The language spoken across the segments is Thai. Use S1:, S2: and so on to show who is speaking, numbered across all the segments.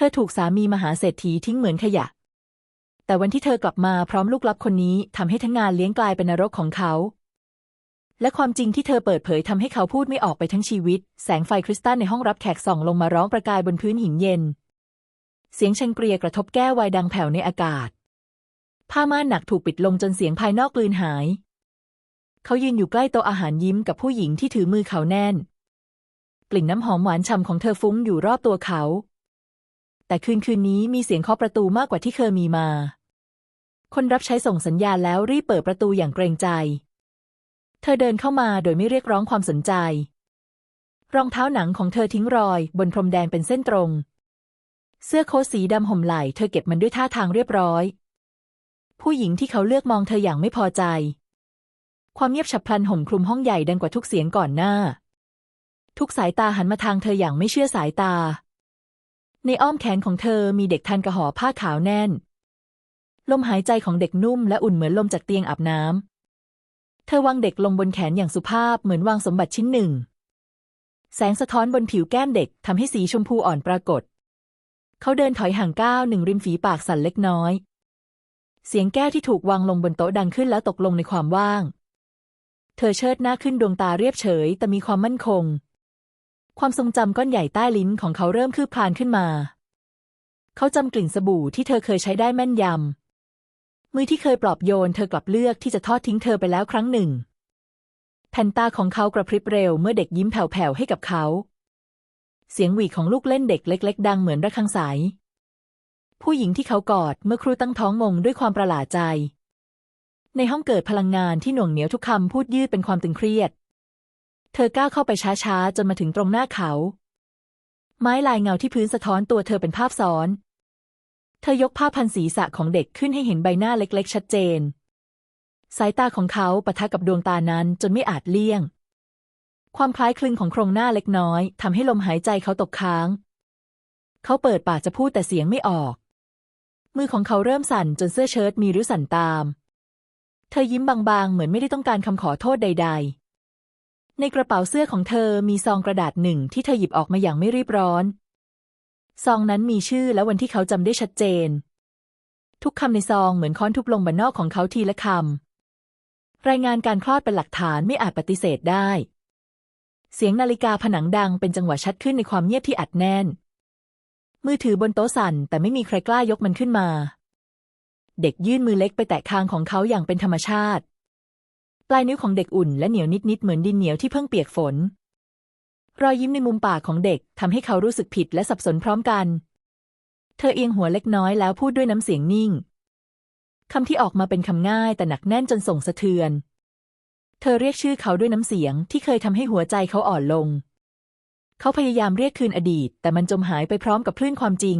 S1: ธอถูกสามีมหาเศรษฐีทิ้งเหมือนขยะ แต่วันที่เธอกลับมาพร้อมลูกลับคนนี้ทำให้ทั้งงานเลี้ยงกลายเป็นนรกของเขา และความจริงที่เธอเปิดเผยทำให้เขาพูดไม่ออกไปทั้งชีวิต แสงไฟคริสตัลในห้องรับแขกส่องลงมาร้องประกายบนพื้นหินเย็น เสียงชังเกรียกระทบแก้วไวดังแผ่วในอากาศ ผ้าม่านหนักถูกปิดลงจนเสียงภายนอกกลืนหาย เขายืนอยู่ใกล้โต๊ะอาหารยิ้มกับผู้หญิงที่ถือมือเขาแน่น กลิ่นน้ำหอมหวานฉ่ำของเธอฟุ้งอยู่รอบตัวเขา แต่คืนคืนนี้มีเสียงเคาะประตูมากกว่าที่เคยมีมา คนรับใช้ส่งสัญญาณแล้วรีบเปิดประตูอย่างเกรงใจ เธอเดินเข้ามาโดยไม่เรียกร้องความสนใจ รองเท้าหนังของเธอทิ้งรอย บนพรมแดงเป็นเส้นตรง เสื้อโค้ทสีดำห่มไหล่เธอเก็บมันด้วยท่าทางเรียบร้อย ผู้หญิงที่เขาเลือกมองเธออย่างไม่พอใจ ความเงียบฉับพลันห่มคลุมห้องใหญ่ดังกว่าทุกเสียงก่อนหน้า ทุกสายตาหันมาทางเธออย่างไม่เชื่อสายตา ในอ้อมแขนของเธอมีเด็กทันกระห่อผ้าขาวแน่น ลมหายใจของเด็กนุ่มและอุ่นเหมือนลมจากเตียงอาบน้ำ เธอวางเด็กลงบนแขนอย่างสุภาพเหมือนวางสมบัติชิ้นหนึ่ง แสงสะท้อนบนผิวแก้มเด็กทำให้สีชมพูอ่อนปรากฏ เขาเดินถอยห่างก้าวหนึ่งริมฝีปากสั่นเล็กน้อย เสียงแก้วที่ถูกวางลงบนโต๊ะดังขึ้นแล้วตกลงในความว่าง เธอเชิดหน้าขึ้นดวงตาเรียบเฉยแต่มีความมั่นคง ความทรงจำก้อนใหญ่ใต้ลิ้นของเขาเริ่มคืบคลานขึ้นมา เขาจำกลิ่นสบู่ที่เธอเคยใช้ได้แม่นยำ มือที่เคยปลอบโยนเธอกลับเลือกที่จะทอดทิ้งเธอไปแล้วครั้งหนึ่ง แผ่นตาของเขากระพริบเร็วเมื่อเด็กยิ้มแผ่วๆให้กับเขา เสียงหวีของลูกเล่นเด็กเล็ก ๆ ดังเหมือนระฆังสาย ผู้หญิงที่เขากอดเมื่อครูตั้งท้องงงด้วยความประหลาดใจ ในห้องเกิดพลังงานที่หน่วงเหนียวทุกคำพูดยืดเป็นความตึงเครียด ธอก้าวเข้าไปช้าๆ จนมาถึงตรงหน้าเขา ไม้ลายเงาที่พื้นสะท้อนตัวเธอเป็นภาพซ้อน เธอยกผ้าพันศีรษะของเด็กขึ้นให้เห็นใบหน้าเล็กๆ ชัดเจน สายตาของเขาปะทะกับดวงตานั้นจนไม่อาจเลี่ยง ความคล้ายคลึงของโครงหน้าเล็กน้อยทำให้ลมหายใจเขาตกค้าง เขาเปิดปากจะพูดแต่เสียงไม่ออก มือของเขาเริ่มสั่นจนเสื้อเชิ้ตมีริ้วสั่นตาม เธอยิ้มบางๆ เหมือนไม่ได้ต้องการคำขอโทษใด ๆ ในกระเป๋าเสื้อของเธอมีซองกระดาษหนึ่งที่เธอหยิบออกมาอย่างไม่รีบร้อน ซองนั้นมีชื่อและวันที่เขาจำได้ชัดเจน ทุกคำในซองเหมือนค้อนทุบลงบนนอกของเขาทีละคำ รายงานการคลอดเป็นหลักฐานไม่อาจปฏิเสธได้ เสียงนาฬิกาผนังดังเป็นจังหวะชัดขึ้นในความเงียบที่อัดแน่น มือถือบนโต๊ะสั่นแต่ไม่มีใครกล้ายกมันขึ้นมา เด็กยื่นมือเล็กไปแตะคางของเขาอย่างเป็นธรรมชาติ ปลายนิ้วของเด็กอุ่นและเหนียวนิดๆเหมือนดินเหนียวที่เพิ่งเปียกฝน รอยยิ้มในมุมปากของเด็กทำให้เขารู้สึกผิดและสับสนพร้อมกัน เธอเอียงหัวเล็กน้อยแล้วพูดด้วยน้ำเสียงนิ่งคำที่ออกมาเป็นคำง่ายแต่หนักแน่นจนส่งสะเทือน เธอเรียกชื่อเขาด้วยน้ำเสียงที่เคยทำให้หัวใจเขาอ่อนลง เขาพยายามเรียกคืนอดีต แต่มันจมหายไปพร้อมกับคลื่นความจริง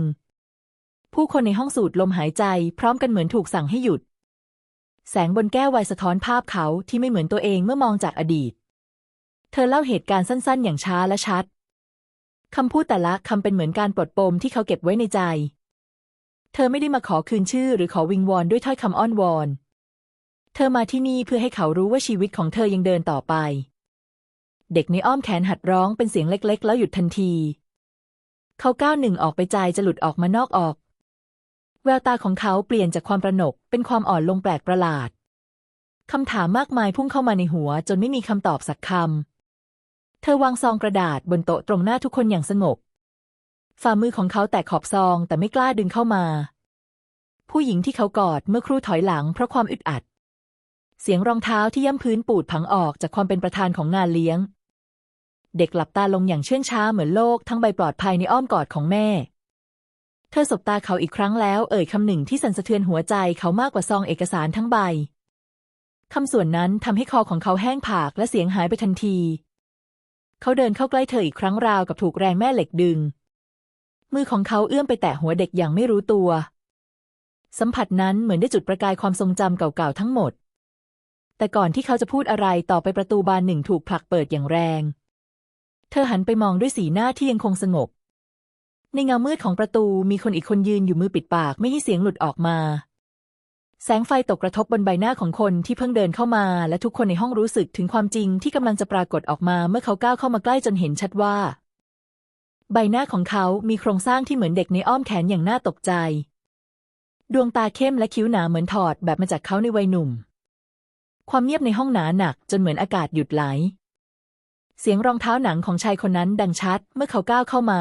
S1: ผู้คนในห้องสูดลมหายใจพร้อมกันเหมือนถูกสั่งให้หยุด แสงบนแก้วไวน์สะท้อนภาพเขาที่ไม่เหมือนตัวเองเมื่อมองจากอดีต เธอเล่าเหตุการณ์สั้นๆ อย่างช้าและชัด คำพูดแต่ละคำเป็นเหมือนการปลดปมที่เขาเก็บไว้ในใจ เธอไม่ได้มาขอคืนชื่อหรือขอวิงวอนด้วยถ้อยคำอ้อนวอน เธอมาที่นี่เพื่อให้เขารู้ว่าชีวิตของเธอยังเดินต่อไป เด็กในอ้อมแขนหัดร้องเป็นเสียงเล็ก ๆ แล้วหยุดทันที เขาก้าวหนึ่งออกไปใจจะหลุดออกมานอกออก แววตาของเขาเปลี่ยนจากความประหนก เป็นความอ่อนลงแปลกประหลาด คำถามมากมายพุ่งเข้ามาในหัว จนไม่มีคำตอบสักคำ เธอวางซองกระดาษบนโต๊ะตรงหน้าทุกคนอย่างสงบ ฝ่ามือของเขาแตะขอบซองแต่ไม่กล้าดึงเข้ามา ผู้หญิงที่เขากอดเมื่อครู่ถอยหลังเพราะความอึดอัด เสียงรองเท้าที่ย่ำพื้นปูดผังออกจากความเป็นประธานของงานเลี้ยง เด็กหลับตาลงอย่างเชื่องช้าเหมือนโลกทั้งใบปลอดภัยในอ้อมกอดของแม่ เธอสบตาเขาอีกครั้งแล้ว เอ่ยคำหนึ่งที่สั่นสะเทือนหัวใจเขามากกว่าซองเอกสารทั้งใบคำส่วนนั้นทำให้คอของเขาแห้งผากและเสียงหายไปทันที เขาเดินเข้าใกล้เธออีกครั้งราวกับถูกแรงแม่เหล็กดึง มือของเขาเอื้อมไปแตะหัวเด็กอย่างไม่รู้ตัว สัมผัสนั้นเหมือนได้จุดประกายความทรงจำเก่าๆทั้งหมด แต่ก่อนที่เขาจะพูดอะไรต่อไปประตูบานหนึ่งถูกผลักเปิดอย่างแรง เธอหันไปมองด้วยสีหน้าที่ยังคงสงบ ในเงามืดของประตูมีคนอีกคนยืนอยู่มือปิดปากไม่ให้เสียงหลุดออกมา แสงไฟตกกระทบบนใบหน้าของคนที่เพิ่งเดินเข้ามา และทุกคนในห้องรู้สึกถึงความจริงที่กำลังจะปรากฏออกมาเมื่อเขาก้าวเข้ามาใกล้จนเห็นชัดว่า ใบหน้าของเขามีโครงสร้างที่เหมือนเด็กในอ้อมแขนอย่างน่าตกใจ ดวงตาเข้มและคิ้วหนาเหมือนถอดแบบมาจากเขาในวัยหนุ่ม ความเงียบในห้องหนาหนักจนเหมือนอากาศหยุดไหลเสียงรองเท้าหนังของชายคนนั้นดังชัดเมื่อเขาก้าวเข้ามา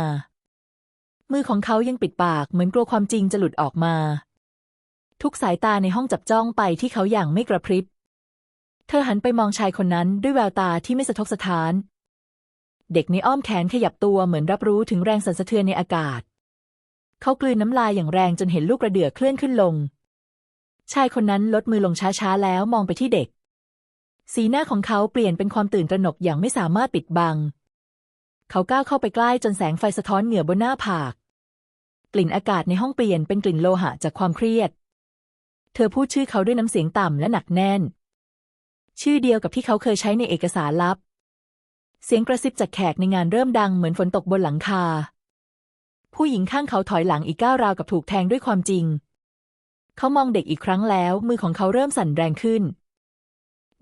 S1: มือของเขายังปิดปากเหมือนกลัวความจริงจะหลุดออกมา ทุกสายตาในห้องจับจ้องไปที่เขาอย่างไม่กระพริบ เธอหันไปมองชายคนนั้นด้วยแววตาที่ไม่สะทกสะท้าน เด็กในอ้อมแขนขยับตัวเหมือนรับรู้ถึงแรงสั่นสะเทือนในอากาศ เขากลืนน้ำลายอย่างแรงจนเห็นลูกกระเดือกเคลื่อนขึ้นลง ชายคนนั้นลดมือลงช้าๆแล้วมองไปที่เด็ก สีหน้าของเขาเปลี่ยนเป็นความตื่นตระหนกอย่างไม่สามารถปิดบัง เขาก้าวเข้าไปใกล้จนแสงไฟสะท้อนเหงื่อบนหน้าผาก กลิ่นอากาศในห้องเปลี่ยนเป็นกลิ่นโลหะจากความเครียด เธอพูดชื่อเขาด้วยน้ำเสียงต่ำและหนักแน่น ชื่อเดียวกับที่เขาเคยใช้ในเอกสารลับ เสียงกระซิบจากแขกในงานเริ่มดังเหมือนฝนตกบนหลังคา ผู้หญิงข้างเขาถอยหลังอีกก้าวราวกับถูกแทงด้วยความจริง เขามองเด็กอีกครั้งแล้ว มือของเขาเริ่มสั่นแรงขึ้น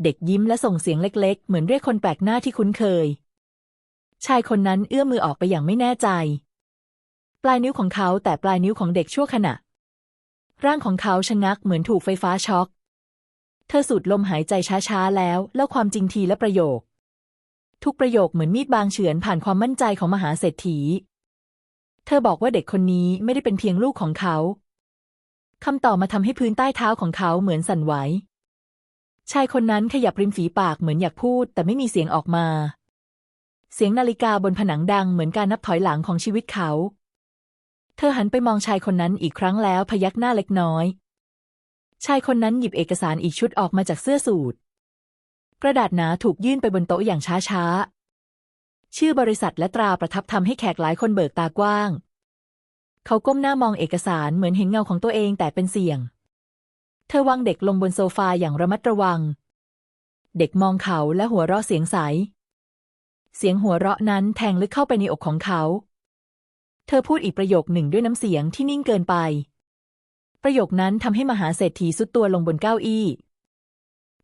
S1: เด็กยิ้มและส่งเสียงเล็ก ๆ เหมือนเรียกคนแปลกหน้าที่คุ้นเคย ชายคนนั้นเอื้อมมือออกไปอย่างไม่แน่ใจ ลายนิ้วของเขาแต่ปลายนิ้วของเด็กชั่วขณะ ร่างของเขาชะงักเหมือนถูกไฟฟ้าช็อก เธอสูดลมหายใจช้าๆแล้วเล่าความจริงทีและประโยค ทุกประโยคเหมือนมีดบางเฉือนผ่านความมั่นใจของมหาเศรษฐี เธอบอกว่าเด็กคนนี้ไม่ได้เป็นเพียงลูกของเขาคำตอบมาทำให้พื้นใต้เท้าของเขาเหมือนสั่นไหว ชายคนนั้นขยับริมฝีปากเหมือนอยากพูด แต่ไม่มีเสียงออกมา เสียงนาฬิกาบนผนังดังเหมือนการนับถอยหลังของชีวิตเขา เธอหันไปมองชายคนนั้นอีกครั้งแล้วพยักหน้าเล็กน้อย ชายคนนั้นหยิบเอกสารอีกชุดออกมาจากเสื้อสูทกระดาษหนาถูกยื่นไปบนโต๊ะอย่างช้าๆ ชื่อบริษัทและตราประทับทำให้แขกหลายคนเบิกตากว้าง เขาก้มหน้ามองเอกสารเหมือนเห็นเงาของตัวเองแต่เป็นเสียง เธอวางเด็กลงบนโซฟาอย่างระมัดระวัง เด็กมองเขาและหัวเราะเสียงใส เสียงหัวเราะนั้นแทงลึกเข้าไปในอกของเขา เธอพูดอีกประโยคหนึ่งด้วยน้ำเสียงที่นิ่งเกินไป ประโยคนั้นทำให้มหาเศรษฐีสุดตัวลงบนเก้าอี้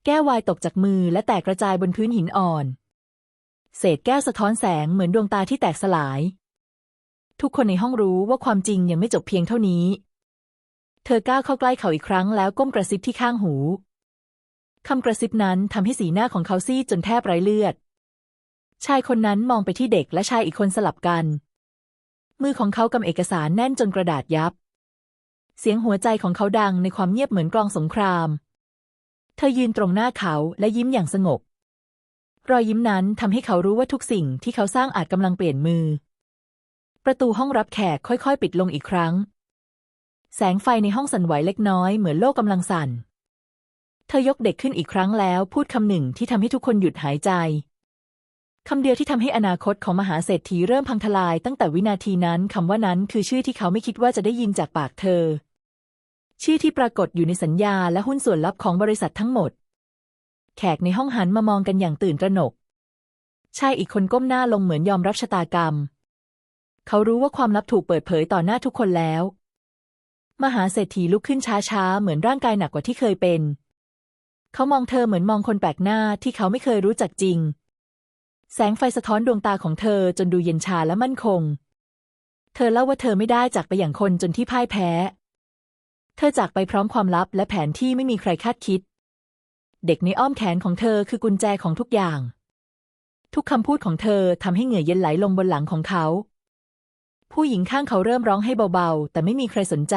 S1: แก้ววายตกจากมือและแตกกระจายบนพื้นหินอ่อน เศษแก้วสะท้อนแสงเหมือนดวงตาที่แตกสลาย ทุกคนในห้องรู้ว่าความจริงยังไม่จบเพียงเท่านี้ เธอก้าวเข้าใกล้เขาอีกครั้งแล้วก้มกระซิบที่ข้างหูคำกระซิบนั้นทำให้สีหน้าของเขาซีดจนแทบไร้เลือด ชายคนนั้นมองไปที่เด็กและชายอีกคนสลับกัน มือของเขากำเอกสารแน่นจนกระดาษยับ เสียงหัวใจของเขาดังในความเงียบเหมือนกลองสงคราม เธอยืนตรงหน้าเขาและยิ้มอย่างสงบ รอยยิ้มนั้นทำให้เขารู้ว่าทุกสิ่งที่เขาสร้างอาจกำลังเปลี่ยนมือ ประตูห้องรับแขกค่อยๆ ปิดลงอีกครั้ง แสงไฟในห้องสั่นไหวเล็กน้อยเหมือนโลกกำลังสั่น เธอยกเด็กขึ้นอีกครั้งแล้วพูดคำหนึ่งที่ทำให้ทุกคนหยุดหายใจ คำเดียวที่ทำให้อนาคตของมหาเศรษฐีเริ่มพังทลายตั้งแต่วินาทีนั้นคำว่านั้นคือชื่อที่เขาไม่คิดว่าจะได้ยินจากปากเธอ ชื่อที่ปรากฏอยู่ในสัญญาและหุ้นส่วนลับของบริษัททั้งหมด แขกในห้องหันมามองกันอย่างตื่นตระหนกชายอีกคนก้มหน้าลงเหมือนยอมรับชะตากรรม เขารู้ว่าความลับถูกเปิดเผยต่อหน้าทุกคนแล้ว มหาเศรษฐีลุกขึ้นช้าๆ เหมือนร่างกายหนักกว่าที่เคยเป็น เขามองเธอเหมือนมองคนแปลกหน้าที่เขาไม่เคยรู้จักจริง แสงไฟสะท้อนดวงตาของเธอจนดูเย็นชาและมั่นคง เธอเล่าว่าเธอไม่ได้จากไปอย่างคนจนที่พ่ายแพ้ เธอจากไปพร้อมความลับและแผนที่ไม่มีใครคาดคิด เด็กในอ้อมแขนของเธอคือกุญแจของทุกอย่าง ทุกคำพูดของเธอทำให้เหงื่อเย็นไหลลงบนหลังของเขา ผู้หญิงข้างเขาเริ่มร้องให้เบาๆ แต่ไม่มีใครสนใจ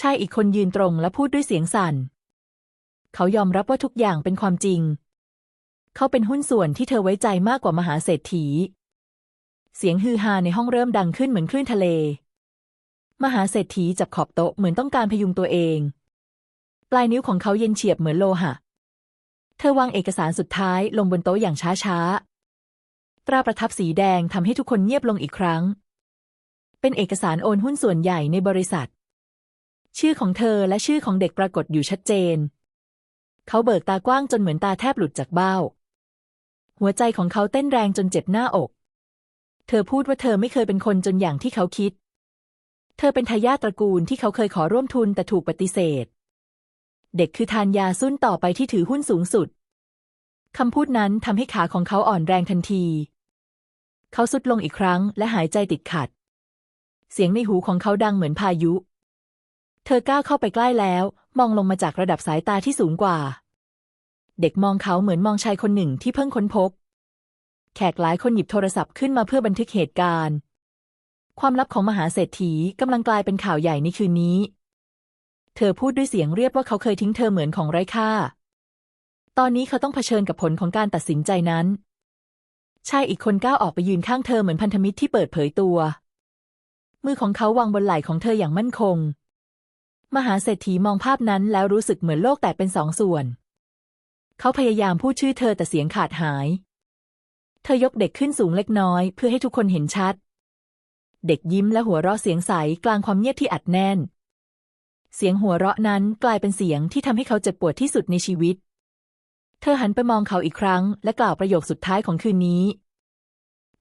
S1: ชายอีกคนยืนตรงและพูดด้วยเสียงสั่น เขายอมรับว่าทุกอย่างเป็นความจริง เขาเป็นหุ้นส่วนที่เธอไว้ใจมากกว่ามหาเศรษฐี เสียงฮือฮาในห้องเริ่มดังขึ้นเหมือนคลื่นทะเล มหาเศรษฐีจับขอบโต๊ะเหมือนต้องการพยุงตัวเอง ปลายนิ้วของเขาเย็นเฉียบเหมือนโลหะ เธอวางเอกสารสุดท้ายลงบนโต๊ะอย่างช้าๆ ตราประทับสีแดงทำให้ทุกคนเงียบลงอีกครั้ง เป็นเอกสารโอนหุ้นส่วนใหญ่ในบริษัท ชื่อของเธอและชื่อของเด็กปรากฏอยู่ชัดเจน เขาเบิกตากว้างจนเหมือนตาแทบหลุดจากเบ้า หัวใจของเขาเต้นแรงจนเจ็บหน้าอก เธอพูดว่าเธอไม่เคยเป็นคนจนอย่างที่เขาคิด เธอเป็นทายาทตระกูลที่เขาเคยขอร่วมทุนแต่ถูกปฏิเสธ เด็กคือทานยาซุ่นต่อไปที่ถือหุ้นสูงสุด คำพูดนั้นทำให้ขาของเขาอ่อนแรงทันที เขาสุดลงอีกครั้งและหายใจติดขัด เสียงในหูของเขาดังเหมือนพายุ เธอก้าวเข้าไปใกล้แล้ว มองลงมาจากระดับสายตาที่สูงกว่า เด็กมองเขาเหมือนมองชายคนหนึ่งที่เพิ่งค้นพบ แขกหลายคนหยิบโทรศัพท์ขึ้นมาเพื่อบันทึกเหตุการณ์ ความลับของมหาเศรษฐีกำลังกลายเป็นข่าวใหญ่ในคืนนี้ เธอพูดด้วยเสียงเรียบว่าเขาเคยทิ้งเธอเหมือนของไร้ค่า ตอนนี้เขาต้องเผชิญกับผลของการตัดสินใจนั้น ชายอีกคนก้าวออกไปยืนข้างเธอเหมือนพันธมิตรที่เปิดเผยตัว มือของเขาวางบนไหล่ของเธออย่างมั่นคง มหาเศรษฐีมองภาพนั้นแล้วรู้สึกเหมือนโลกแตกเป็นสองส่วน เขาพยายามพูดชื่อเธอแต่เสียงขาดหาย เธอยกเด็กขึ้นสูงเล็กน้อยเพื่อให้ทุกคนเห็นชัด เด็กยิ้มและหัวเราะเสียงใสกลางความเงียบที่อัดแน่น เสียงหัวเราะนั้นกลายเป็นเสียงที่ทำให้เขาเจ็บปวดที่สุดในชีวิต เธอหันไปมองเขาอีกครั้ง และกล่าวประโยคสุดท้ายของคืนนี้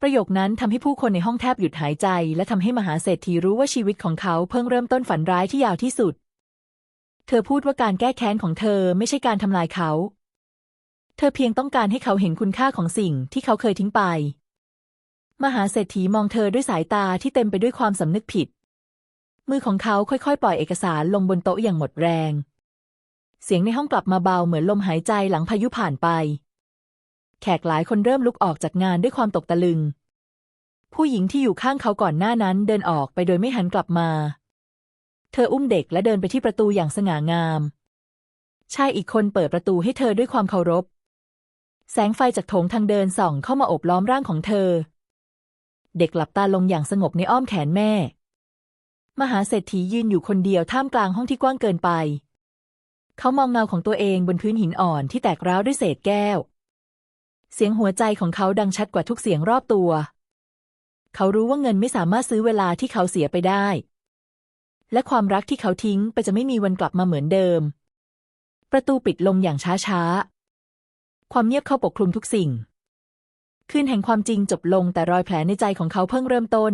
S1: ประโยคนั้นทำให้ผู้คนในห้องแทบหยุดหายใจ และทำให้มหาเศรษฐีรู้ว่าชีวิตของเขาเพิ่งเริ่มต้นฝันร้ายที่ยาวที่สุดเธอพูดว่าการแก้แค้นของเธอไม่ใช่การทำลายเขา เธอเพียงต้องการให้เขาเห็นคุณค่าของสิ่งที่เขาเคยทิ้งไป มหาเศรษฐีมองเธอด้วยสายตาที่เต็มไปด้วยความสำนึกผิด มือของเขาค่อยๆ ปล่อยเอกสารลงบนโต๊ะอย่างหมดแรง เสียงในห้องกลับมาเบาเหมือนลมหายใจหลังพายุผ่านไป แขกหลายคนเริ่มลุกออกจากงานด้วยความตกตะลึง ผู้หญิงที่อยู่ข้างเขาก่อนหน้านั้นเดินออกไปโดยไม่หันกลับมา เธออุ้มเด็กและเดินไปที่ประตูอย่างสง่างาม ชายอีกคนเปิดประตูให้เธอด้วยความเคารพ แสงไฟจากโถงทางเดินส่องเข้ามาอบล้อมร่างของเธอ เด็กหลับตาลงอย่างสงบในอ้อมแขนแม่ มหาเศรษฐียืนอยู่คนเดียวท่ามกลางห้องที่กว้างเกินไป เขามองเงาของตัวเองบนพื้นหินอ่อนที่แตกร้าวด้วยเศษแก้ว เสียงหัวใจของเขาดังชัดกว่าทุกเสียงรอบตัว เขารู้ว่าเงินไม่สามารถซื้อเวลาที่เขาเสียไปได้ และความรักที่เขาทิ้งไปจะไม่มีวันกลับมาเหมือนเดิม ประตูปิดลงอย่างช้าๆ ความเงียบเข้าปกคลุมทุกสิ่ง คืนแห่งความจริงจบลงแต่รอยแผลในใจของเขาเพิ่งเริ่มต้น